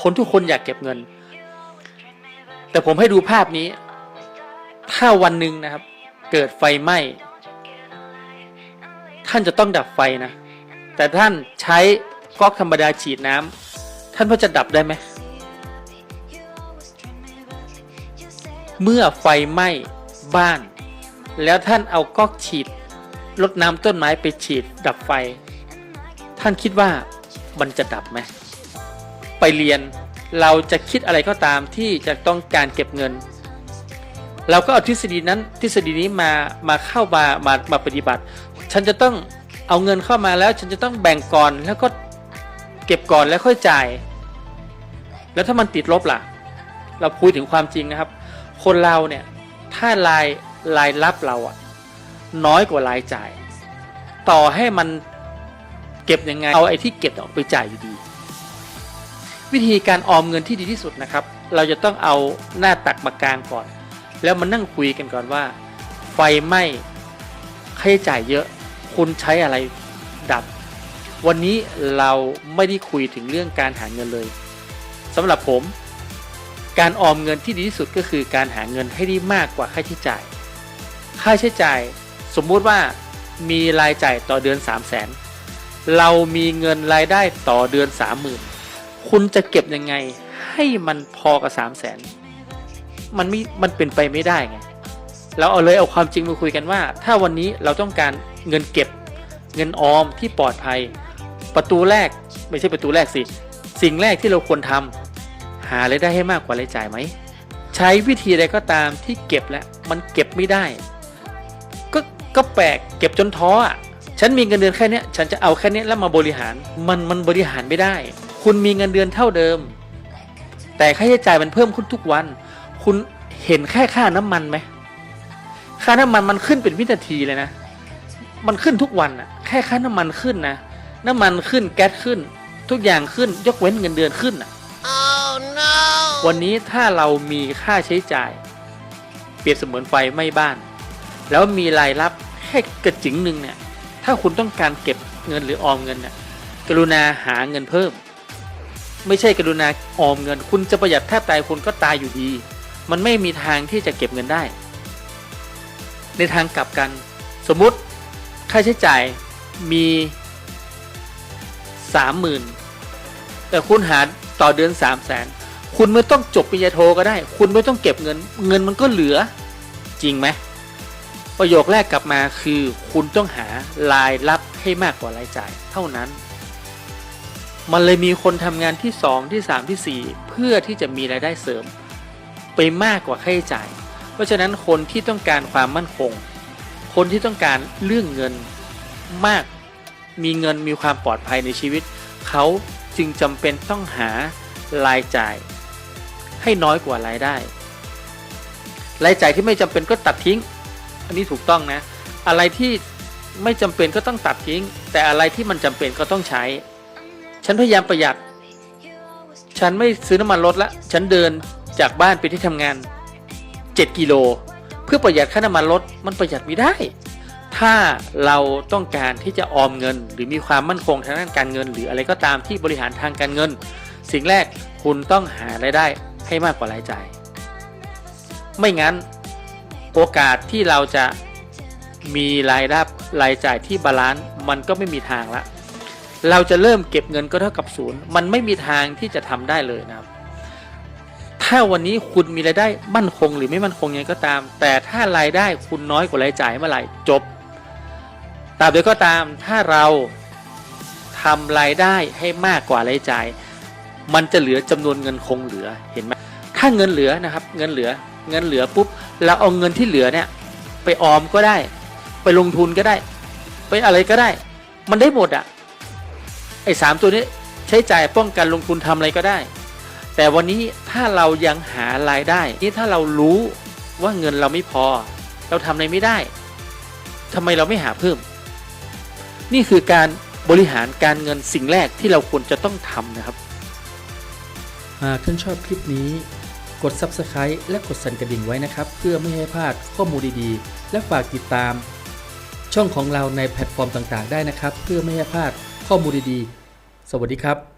คนทุกคนอยากเก็บเงิน แต่ผมให้ดูภาพนี้ ถ้าวันหนึ่งนะครับ เกิดไฟไหม้ท่านจะต้องดับไฟนะ แต่ท่านใช้ก๊อกธรรมดาฉีดน้ำท่านว่าจะดับได้ไหมเมื่อไฟไหม้บ้าน แล้วท่านเอาก๊อกฉีดรดน้ำต้นไม้ไปฉีดดับไฟ ท่านคิดว่ามันจะดับไหม ไปเรียน เราจะคิดอะไรก็ตามที่จะต้องการเก็บเงิน เราก็เอาทฤษฎีนั้นทฤษฎีนี้มามาเข้ามามามาปฏิบัติ ฉันจะต้องเอาเงินเข้ามาแล้ว ฉันจะต้องแบ่งก่อนแล้วก็เก็บก่อนแล้วค่อยจ่าย แล้วถ้ามันติดลบล่ะ เราคุยถึงความจริงนะครับ คนเราเนี่ยถ้ารายรายรับเราอะน้อยกว่ารายจ่าย ต่อให้มันเก็บยังไงเอาไอ้ที่เก็บออกไปจ่ายอยู่ดี วิธีการออมเงินที่ดีที่สุดนะครับ เราจะต้องเอาหน้าตักมากลางก่อน แล้วมานั่งคุยกันก่อนว่า ไฟไหม้ค่าใช้จ่ายเยอะ คุณใช้อะไรดับ วันนี้เราไม่ได้คุยถึงเรื่องการหาเงินเลยสำหรับผม การออมเงินที่ดีที่สุดก็คือการหาเงินให้ได้มากกว่าค่าใช้จ่าย ค่าใช้จ่ายสมมุติว่ามีรายจ่ายต่อเดือน 3 0 0แสนเรามีเงินรายได้ต่อเดือน 30,000 คุณจะเก็บยังไง ให้มันพอกับ3 0 0แสนมันไม่มันเป็นไปไม่ได้ไงเราเอาเลยเอาความจริงมาคุยกันว่า ถ้าวันนี้เราต้องการเงินเก็บเงินออมที่ปลอดภัย ประตูแรกไม่ใช่ประตูแรกสิ สิ่งแรกที่เราควรทำหารายได้ให้มากกว่ารายจ่ายไหม ใช้วิธีใดก็ตามที่เก็บแล้วมันเก็บไม่ได้ ก็ก็แปลกเก็บจนท้ออะฉันมีเงินเดือนแค่นี้ฉันจะเอาแค่นี้แล้วมาบริหารมันมันบริหารไม่ได้ คุณมีเงินเดือนเท่าเดิม แต่ค่าใช้จ่ายมันเพิ่มขึ้นทุกวัน คุณเห็นแค่ค่าน้ำมันไหมค่าน้ำมันมันขึ้นเป็นวินาทีเลยนะ มันขึ้นทุกวันอะแค่ค่าน้ำมันขึ้นนะน้ำมันขึ้นแก๊สขึ้น ทุกอย่างขึ้นยกเว้นเงินเดือนขึ้นอะ Oh no! วันนี้ถ้าเรามีค่าใช้จ่าย เปรียบเสมือนไฟไหม้บ้าน แล้วมีรายรับแค่กระจิ๋งหนึ่งเนี่ยถ้าคุณต้องการเก็บเงินหรือออมเงินเนี่ยกรุณาหาเงินเพิ่ม ไม่ใช่กรุณาออมเงิน คุณจะประหยัดแทบตายคุณก็ตายอยู่ดี มันไม่มีทางที่จะเก็บเงินได้ ในทางกลับกัน สมมุติค่าใช้จ่ายมีสามหมื่นแต่คุณหาต่อเดือนสามแสนคุณไม่ต้องจบปริญญาโทก็ได้ คุณไม่ต้องเก็บเงิน เงินมันก็เหลือจริงไหมประโยคแรกกลับมาคือ คุณต้องหารายรับให้มากกว่ารายจ่ายเท่านั้น มันเลยมีคนทำงานที่ 2 ที่ 3 ที่ 4 เพื่อที่จะมีรายได้เสริม ไปมากกว่าค่าใช้จ่าย เพราะฉะนั้นคนที่ต้องการความมั่นคง คนที่ต้องการเรื่องเงินมาก มีเงินมีความปลอดภัยในชีวิต เขาจึงจำเป็นต้องหารายจ่าย ให้น้อยกว่ารายได้ รายจ่ายที่ไม่จำเป็นก็ตัดทิ้ง อันนี้ถูกต้องนะ อะไรที่ไม่จำเป็นก็ต้องตัดทิ้ง แต่อะไรที่มันจำเป็นก็ต้องใช้ ฉันพยายามประหยัด ฉันไม่ซื้อน้ำมันรถละ ฉันเดินจากบ้านไปที่ทำงาน 7 กิโล เพื่อประหยัดค่าน้ำมันรถมันประหยัดไม่ได้ ถ้าเราต้องการที่จะออมเงิน หรือมีความมั่นคงทางด้านการเงิน หรืออะไรก็ตามที่บริหารทางการเงิน สิ่งแรกคุณต้องหารายได้ให้มากกว่ารายจ่าย ไม่งั้นโอกาสที่เราจะมีรายรับรายจ่ายที่บาลานซ์มันก็ไม่มีทางละ เราจะเริ่มเก็บเงินก็เท่ากับศูนย์มันไม่มีทางที่จะทำได้เลยนะครับ ถ้าวันนี้คุณมีรายได้มั่นคงหรือไม่มั่นคงยังไงก็ตาม แต่ถ้ารายได้คุณน้อยกว่ารายจ่ายเมื่อไหร่จบตาบใดก็ตามถ้าเราทำรายได้ให้มากกว่ารายจ่าย มันจะเหลือจำนวนเงินคงเหลือเห็นไหมถ้าเงินเหลือนะครับ เงินเหลือเงินเหลือปุ๊บเราเอาเงินที่เหลือเนี่ย ไปออมก็ได้ ไปลงทุนก็ได้ ไปอะไรก็ได้ มันได้หมดอะไอ้สามตัวนี้ใช้จ่ายป้องกันลงทุนทำอะไรก็ได้ แต่วันนี้ถ้าเรายังหารายได้นี่ถ้าเรารู้ว่าเงินเราไม่พอ เราทำอะไรไม่ได้ทำไมเราไม่หาเพิ่ม นี่คือการบริหารการเงินสิ่งแรกที่เราควรจะต้องทำนะครับ หากท่านชอบคลิปนี้กด Subscribe และกดสั่นกระดิ่งไว้นะครับ เพื่อไม่ให้พลาดข้อมูลดีๆ และฝากติดตาม ช่องของเราในแพลตฟอร์มต่างๆ ได้นะครับ เพื่อไม่ให้พลาดข้อมูลดีๆ สวัสดีครับ